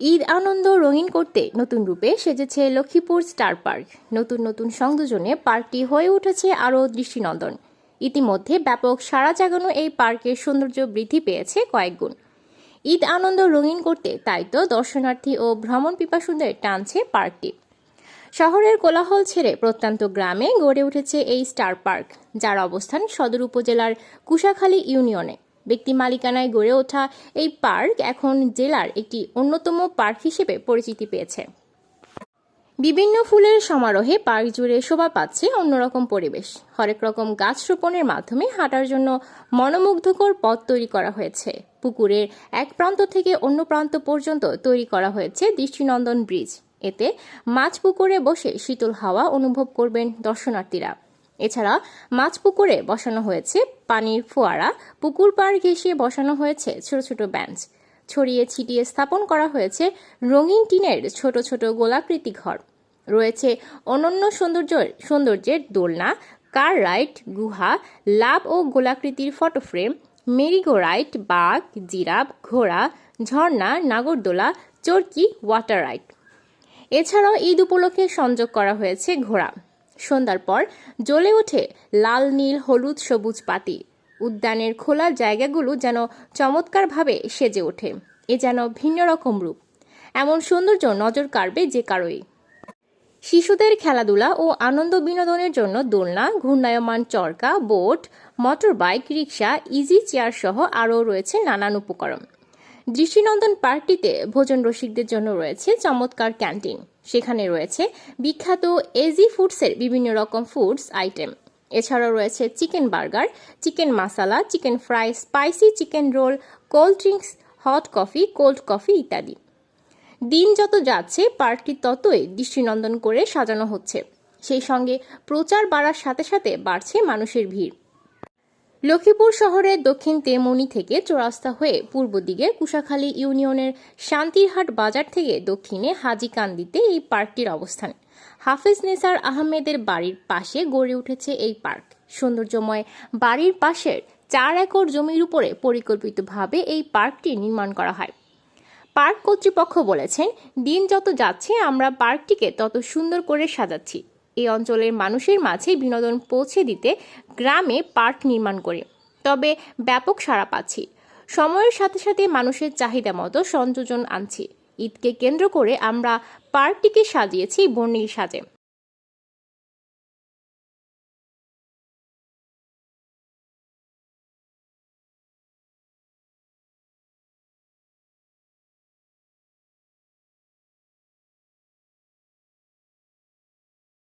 ঈদ আনন্দ রঙিন করতে নতুন রূপে সেজেছে লক্ষ্মীপুর স্টার পার্ক। নতুন নতুন সংযোজনে পার্কটি হয়ে উঠেছে আরও দৃষ্টিনন্দন। ইতিমধ্যে ব্যাপক সাড়া জাগানো এই পার্কের সৌন্দর্য বৃদ্ধি পেয়েছে কয়েকগুণ ঈদ আনন্দ রঙিন করতে তাই তো দর্শনার্থী ও ভ্রমণ পিপাসুদের টানছে পার্কটি। শহরের কোলাহল ছেড়ে প্রত্যন্ত গ্রামে গড়ে উঠেছে এই স্টার পার্ক, যার অবস্থান সদর উপজেলার কুশাখালী ইউনিয়নে। ব্যক্তি মালিকানায় গড়ে ওঠা এই পার্ক এখন জেলার একটি অন্যতম পার্ক হিসেবে পরিচিতি পেয়েছে। বিভিন্ন ফুলের সমারোহে পার্ক জুড়ে শোভা পাচ্ছে অন্যরকম পরিবেশ। হরেক রকম গাছ রোপণের মাধ্যমে হাঁটার জন্য মনোমুগ্ধকর পথ তৈরি করা হয়েছে। পুকুরের এক প্রান্ত থেকে অন্য প্রান্ত পর্যন্ত তৈরি করা হয়েছে দৃষ্টিনন্দন ব্রিজ। এতে মাছ পুকুরে বসে শীতল হাওয়া অনুভব করবেন দর্শনার্থীরা। এছাড়া মাছ পুকুরে বসানো হয়েছে পানির ফোয়ারা, পুকুর পাড় ঘেঁষিয়ে বসানো হয়েছে ছোট ছোট বেঞ্চ ছড়িয়ে ছিটিয়ে স্থাপন করা হয়েছে রঙিন টিনের ছোট ছোট গোলাকৃতি ঘর। রয়েছে অনন্য সৌন্দর্য, সৌন্দর্যের দোলনা, কার রাইড গুহা, লাভ ও গোলাকৃতির photo frame merry go ride বাঘ, জিরাফ, ঘোড়া, ঝর্ণা, নাগরদোলা, চরকি ওয়াটার রাইড এছাড়াও ঈদ উপলক্ষে সংযোগ করা হয়েছে ঘোড়া। সন্ধ্যার পর জ্বলে ওঠে লাল, নীল, হলুদ, সবুজ পাতি। উদ্যানের খোলা জায়গাগুলো যেন চমৎকারভাবে সেজে ওঠে। এ যেন ভিন্ন রকম রূপ। এমন সৌন্দর্য নজর কাড়বে যে কারোই। শিশুদের খেলাধুলা ও আনন্দ বিনোদনের জন্য দোলনা, ঘূর্ণায়মান চরকা, বোট মোটর বাইক রিক্সা ইজি চেয়ার সহ আরও রয়েছে নানান উপকরণ। দৃষ্টিনন্দন পার্কটিতে ভোজন রসিকদের জন্য রয়েছে চমৎকার ক্যান্টিন। সেখানে রয়েছে বিখ্যাত এজি ফুডসের বিভিন্ন রকম ফুডস আইটেম। এছাড়াও রয়েছে chicken burger, chicken masala, chicken fry spicy chicken roll, cold drinks, hot coffee, cold coffee ইত্যাদি। দিন যত যাচ্ছে, পার্কটি ততই দৃষ্টিনন্দন করে সাজানো হচ্ছে। সেই সঙ্গে প্রচার বাড়ার সাথে সাথে বাড়ছে মানুষের ভিড়। লক্ষ্মীপুর শহরের দক্ষিণ তেমনি থেকে চৌরাস্তা হয়ে পূর্ব দিকে কুশাখালী ইউনিয়নের শান্তিরহাট বাজার থেকে দক্ষিণে হাজিকান্দিতে এই পার্কটির অবস্থান। হাফেজ নেসার আহমেদের বাড়ির পাশে গড়ে উঠেছে এই পার্ক। সৌন্দর্যময় বাড়ির পাশের চার একর জমির উপরে পরিকল্পিতভাবে এই পার্কটি নির্মাণ করা হয়। পার্ক কর্তৃপক্ষ বলেছেন, দিন যত যাচ্ছে, আমরা পার্কটিকে তত সুন্দর করে সাজাচ্ছি। এই অঞ্চলের মানুষের মাঝে বিনোদন পৌঁছে দিতে গ্রামে পার্ক নির্মাণ করে। তবে ব্যাপক সাড়া পাচ্ছি। সময়ের সাথে সাথে মানুষের চাহিদা মতো সংযোজন আনছি। ঈদকে কেন্দ্র করে আমরা পার্কটিকে সাজিয়েছি বর্ণিল সাজে।